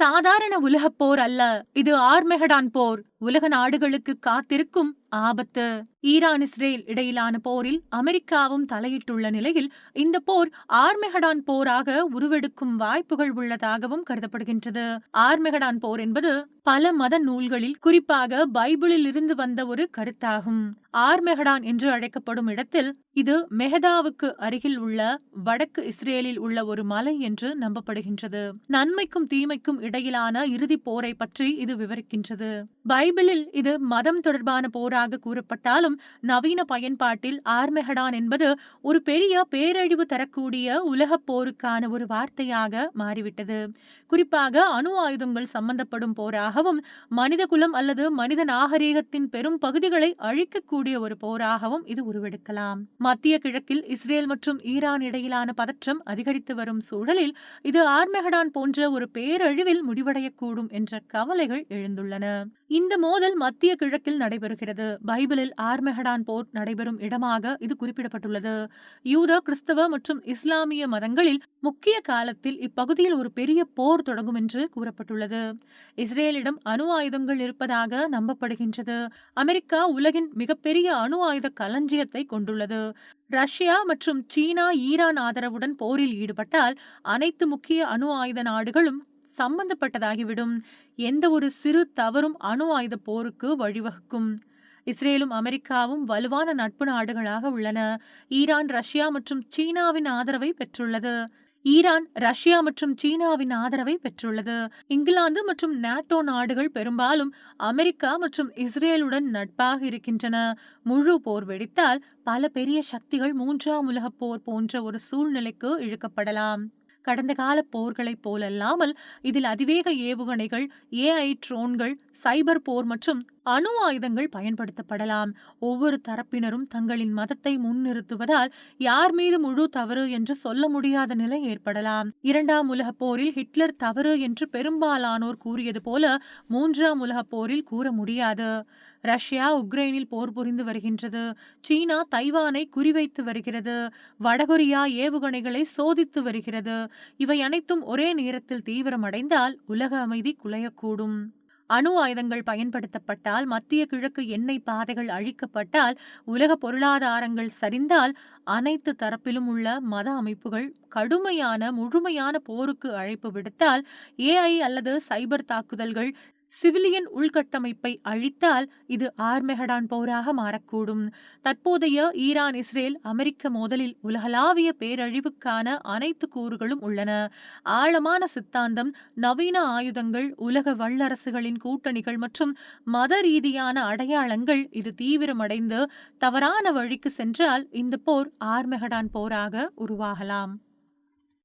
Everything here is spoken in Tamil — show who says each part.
Speaker 1: சாதாரண உலகப் போர் அல்ல இது ஆர்மெகடான் போர். உலக நாடுகளுக்கு காத்திருக்கும் ஆபத்து. ஈரான் இஸ்ரேல் இடையிலான போரில் அமெரிக்காவும் தலையிட்டுள்ள நிலையில் இந்த போர் ஆர்மெகடான் போராக உருவெடுக்கும் வாய்ப்புகள் உள்ளதாகவும் கருதப்படுகின்றது. ஆர்மெகடான் போர் என்பது பல மத நூல்களில் குறிப்பாக பைபிளில் இருந்து வந்த ஒரு கருத்தாகும். ஆர்மெகடான் என்று அழைக்கப்படும் இடத்தில் இது மெஹதாவுக்கு அருகில் உள்ள வடக்கு இஸ்ரேலில் உள்ள ஒரு மலை என்று நம்பப்படுகின்றது. நன்மைக்கும் தீமைக்கும் இடையிலான இறுதிப் போரை பற்றி இது விவரிக்கின்றது. பைபிளில் இது மதம் தொடர்பான போராக கூறப்பட்டாலும் நவீன பயன்பாட்டில் ஆர்மெஹடான் என்பது ஒரு பெரிய பேரழிவு தரக்கூடிய உலகப் போருக்கான ஒரு வார்த்தையாக மாறிவிட்டது. குறிப்பாக அணு ஆயுதங்கள் சம்பந்தப்படும் போராகவும் மனித குலம் அல்லது மனித நாகரீகத்தின் பெரும் பகுதிகளை அழிக்கக்கூடிய ஒரு போராகவும் இது உருவெடுக்கலாம். மத்திய கிழக்கில் இஸ்ரேல் மற்றும் ஈரான் இடையிலான பதற்றம் அதிகரித்து வரும் சூழலில் இது ஆர்மெஹடான் போன்ற ஒரு பேரழிவில் முடிவடையக்கூடும் என்ற கவலைகள் எழுந்துள்ளன. இந்த மோதல் மத்திய கிழக்கில் நடைபெறுகிறது. பைபிளில் ஆர்மெஹடான் போர் நடைபெறும் இடமாக இது குறிப்பிடப்பட்டுள்ளது. யூத கிறிஸ்தவ மற்றும் இஸ்லாமிய மதங்களில் முக்கிய காலத்தில் இப்பகுதியில் ஒரு பெரிய போர் தொடங்கும் என்று கூறப்பட்டுள்ளது. இஸ்ரேலிடம் அணு ஆயுதங்கள் இருப்பதாக நம்பப்படுகின்றது. அமெரிக்கா உலகின் மிகப்பெரிய அணு ஆயுத களஞ்சியத்தை கொண்டுள்ளது. ரஷ்யா மற்றும் சீனா ஈரான் ஆதரவுடன் போரில் ஈடுபட்டால் அனைத்து முக்கிய அணு ஆயுத நாடுகளும் சம்பந்தப்பட்டதாகிவிடும். எந்த ஒரு சிறு தவறும் அணு ஆயுத போருக்கு வழிவகுக்கும். இஸ்ரேலும் அமெரிக்காவும் வலுவான நட்பு நாடுகளாக உள்ளன. ஈரான் ரஷ்யா மற்றும் சீனாவின் ஆதரவை பெற்றுள்ளது. ஈரான் ரஷ்யா மற்றும் சீனாவின் ஆதரவை பெற்றுள்ளது. இங்கிலாந்து மற்றும் நாட்டோ நாடுகள் பெரும்பாலும் அமெரிக்கா மற்றும் இஸ்ரேலுடன் நட்பாக இருக்கின்றன. முழு போர் வெடித்தால் பல பெரிய சக்திகள் மூன்றாம் உலகப் போர் போன்ற ஒரு சூழ்நிலைக்கு இழுக்கப்படலாம். கடந்த கால போர்களைப் போலல்லாமல் இதில் அதிவேக ஏவுகணைகள் ஏஐ ட்ரோன்கள் சைபர் போர் மற்றும் அணு ஆயுதங்கள் பயன்படுத்தப்படலாம். ஒவ்வொரு தரப்பினரும் தங்களின் மதத்தை முன்னிறுத்துவதால் யார் மீது முழு தவறு என்று சொல்ல முடியாத நிலை ஏற்படலாம். இரண்டாம் உலகப் போரில் ஹிட்லர் தவறு என்று பெரும்பாலானோர் கூறியது போல மூன்றாம் உலகப் போரில் கூற முடியாது. ரஷ்யா உக்ரைனில் போர் புரிந்து வருகின்றது. சீனா தைவானை குறிவைத்து வருகிறது. வடகொரியா ஏவுகணைகளை சோதித்து வருகிறது. இவை அனைத்தும் ஒரே நேரத்தில் தீவிரமடைந்தால் உலக அமைதி குலையக்கூடும். அணு ஆயுதங்கள் பயன்படுத்தப்பட்டால் மத்திய கிழக்கு எண்ணெய் பாதைகள் அழிக்கப்பட்டால் உலக பொருளாதாரங்கள் சரிந்தால் அனைத்து தரப்பிலும் உள்ள மத அமைப்புகள் கடுமையான முழுமையான போருக்கு அழைப்பு விடுத்தால் ஏஐ அல்லது சைபர் தாக்குதல்கள் சிவிலியன் உள்கட்டமைப்பை அழித்தால் இது ஆர்மெகடான் போராக மாறக்கூடும். தற்போதைய ஈரான் இஸ்ரேல் அமெரிக்க மோதலில் உலகளாவிய பேரழிவுக்கான அனைத்து கூறுகளும் உள்ளன. ஆழமான சித்தாந்தம் நவீன ஆயுதங்கள் உலக வல்லரசுகளின் கூட்டணிகள் மற்றும் மத ரீதியான அடையாளங்கள் இது தீவிரமடைந்து தவறான வழிக்கு சென்றால் இந்த போர் ஆர்மெகடான் போராக உருவாகலாம்.